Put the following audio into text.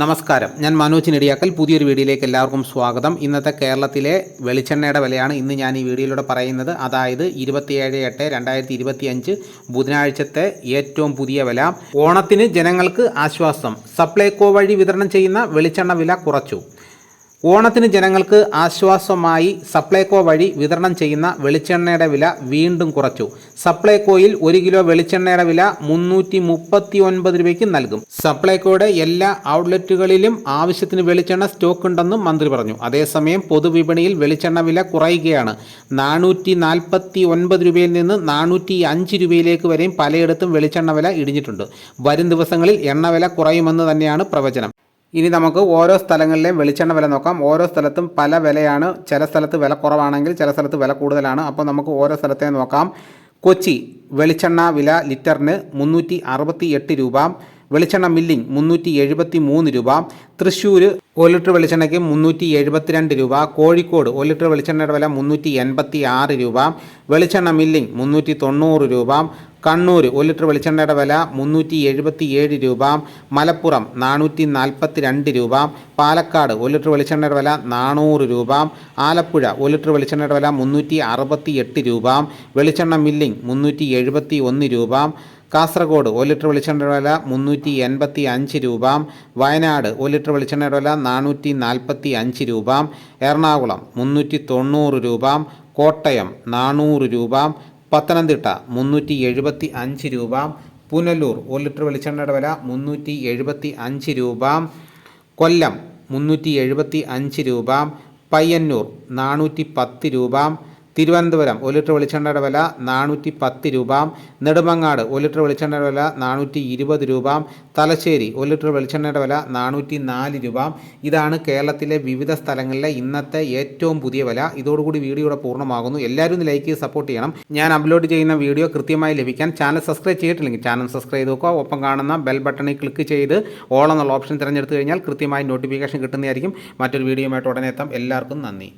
നമസ്കാരം. ഞാൻ മനോജ് നെടിയാക്കൽ. പുതിയൊരു വീഡിയോയിലേക്ക് എല്ലാവർക്കും സ്വാഗതം. ഇന്നത്തെ കേരളത്തിലെ വെളിച്ചെണ്ണയുടെ വിലയാണ് ഇന്ന് ഞാൻ ഈ വീഡിയോയിലൂടെ പറയുന്നത്. അതായത് ഇരുപത്തിയേഴ് എട്ട് രണ്ടായിരത്തി ഇരുപത്തി അഞ്ച് ബുധനാഴ്ചത്തെ ഏറ്റവും പുതിയ വില. ഓണത്തിന് ജനങ്ങൾക്ക് ആശ്വാസം. സപ്ലൈകോ വഴി വിതരണം ചെയ്യുന്ന വെളിച്ചെണ്ണ വില കുറച്ചു. ഓണത്തിന് ജനങ്ങൾക്ക് ആശ്വാസമായി സപ്ലൈകോ വഴി വിതരണം ചെയ്യുന്ന വെളിച്ചെണ്ണയുടെ വില വീണ്ടും കുറച്ചു. സപ്ലൈകോയിൽ ഒരു കിലോ വെളിച്ചെണ്ണയുടെ വില മുന്നൂറ്റി മുപ്പത്തി ഒൻപത് രൂപയ്ക്ക് നൽകും. സപ്ലൈകോയുടെ എല്ലാ ഔട്ട്ലെറ്റുകളിലും ആവശ്യത്തിന് വെളിച്ചെണ്ണ സ്റ്റോക്ക് ഉണ്ടെന്നും മന്ത്രി പറഞ്ഞു. അതേസമയം പൊതുവിപണിയിൽ വെളിച്ചെണ്ണ വില കുറയുകയാണ്. നാനൂറ്റി നാൽപ്പത്തി ഒൻപത് രൂപയിൽ നിന്ന് നാനൂറ്റി അഞ്ച് രൂപയിലേക്ക് വരെയും പലയിടത്തും വെളിച്ചെണ്ണ വില ഇടിഞ്ഞിട്ടുണ്ട്. വരും ദിവസങ്ങളിൽ എണ്ണ വില കുറയുമെന്ന് തന്നെയാണ് പ്രവചനം. ഇനി നമുക്ക് ഓരോ സ്ഥലങ്ങളിലെയും വെളിച്ചെണ്ണ വില നോക്കാം. ഓരോ സ്ഥലത്തും പല വിലയാണ്. ചില സ്ഥലത്ത് വില കുറവാണെങ്കിൽ ചില സ്ഥലത്ത് വില കൂടുതലാണ്. അപ്പോൾ നമുക്ക് ഓരോ സ്ഥലത്തെ നോക്കാം. കൊച്ചി വെളിച്ചെണ്ണ വില ലിറ്ററിന് മുന്നൂറ്റി രൂപ. വെളിച്ചെണ്ണ മില്ലിംഗ് മുന്നൂറ്റി എഴുപത്തി മൂന്ന് രൂപ. തൃശ്ശൂർ ഒരു ലിറ്റർ വെളിച്ചെണ്ണയ്ക്ക് മുന്നൂറ്റി എഴുപത്തിരണ്ട് രൂപ. കോഴിക്കോട് ഒരു ലിറ്റർ വെളിച്ചെണ്ണയുടെ വില മുന്നൂറ്റി എൺപത്തി ആറ് രൂപ. വെളിച്ചെണ്ണ മില്ലിംഗ് മുന്നൂറ്റി തൊണ്ണൂറ് രൂപ. കണ്ണൂർ ഒരു ലിറ്റർ വെളിച്ചെണ്ണയുടെ വില മുന്നൂറ്റി എഴുപത്തി ഏഴ് രൂപ. മലപ്പുറം നാനൂറ്റി നാൽപ്പത്തി രണ്ട് രൂപ. പാലക്കാട് ഒരു ലിറ്റർ വെളിച്ചെണ്ണയുടെ വില നാനൂറ് രൂപ. ആലപ്പുഴ ഒരു ലിറ്റർ വെളിച്ചെണ്ണയുടെ വില മുന്നൂറ്റി അറുപത്തി എട്ട് രൂപ. വെളിച്ചെണ്ണ മില്ലിംഗ് മുന്നൂറ്റി എഴുപത്തി ഒന്ന് രൂപ. കാസർഗോഡ് ഒരു ലിറ്റർ വെളിച്ചെണ്ണയുടെ വില മുന്നൂറ്റി എൺപത്തി അഞ്ച് രൂപ. വയനാട് ഒരു ലിറ്റർ വെളിച്ചെണ്ണയുടെ വില നാനൂറ്റി നാൽപ്പത്തി അഞ്ച് രൂപ. എറണാകുളം മുന്നൂറ്റി തൊണ്ണൂറ് രൂപ. കോട്ടയം നാനൂറ് രൂപ. പത്തനംതിട്ട മുന്നൂറ്റി എഴുപത്തി അഞ്ച് രൂപ. പുനലൂർ ഒരു ലിറ്റർ വെളിച്ചെണ്ണയുടെ വില മുന്നൂറ്റി എഴുപത്തി അഞ്ച് രൂപ. കൊല്ലം മുന്നൂറ്റി എഴുപത്തി അഞ്ച് രൂപ. പയ്യന്നൂർ നാനൂറ്റി പത്ത് രൂപ. തിരുവനന്തപുരം ഒരു ലിറ്റർ വെളിച്ചെണ്ണയുടെ വില നാനൂറ്റി പത്ത് രൂപ. നെടുമങ്ങാട് ഒരു ലിറ്റർ വെളിച്ചെണ്ണയുടെ വില നാനൂറ്റി ഇരുപത് രൂപ. തലശ്ശേരി ഒരു ലിറ്റർ വെളിച്ചെണ്ണയുടെ വില നാനൂറ്റി നാല് രൂപ. ഇതാണ് കേരളത്തിലെ വിവിധ സ്ഥലങ്ങളിലെ ഇന്നത്തെ ഏറ്റവും പുതിയ വില. ഇതോടുകൂടി വീഡിയോയുടെ പൂർണമാകുന്നു. എല്ലാവരും ഒന്ന് ലൈക്ക് ചെയ്ത് സപ്പോർട്ട് ചെയ്യണം. ഞാൻ അപ്ലോഡ് ചെയ്യുന്ന വീഡിയോ കൃത്യമായി ലഭിക്കാൻ ചാനൽ സബ്സ്ക്രൈബ് ചെയ്തിട്ടില്ലെങ്കിൽ ചാനൽ സബ്സ്ക്രൈബ് ചെയ്ത് നോക്കുക. ഒപ്പം കാണുന്ന ബെൽ ബട്ടണിൽ ക്ലിക്ക് ചെയ്ത് ഓൾ എന്നുള്ള ഓപ്ഷൻ തിരഞ്ഞെടുത്ത് കഴിഞ്ഞാൽ കൃത്യമായി നോട്ടിഫിക്കേഷൻ കിട്ടുന്നതായിരിക്കും. മറ്റൊരു വീഡിയോയുമായിട്ട് ഉടനെ എത്താം. എല്ലാവർക്കും നന്ദി.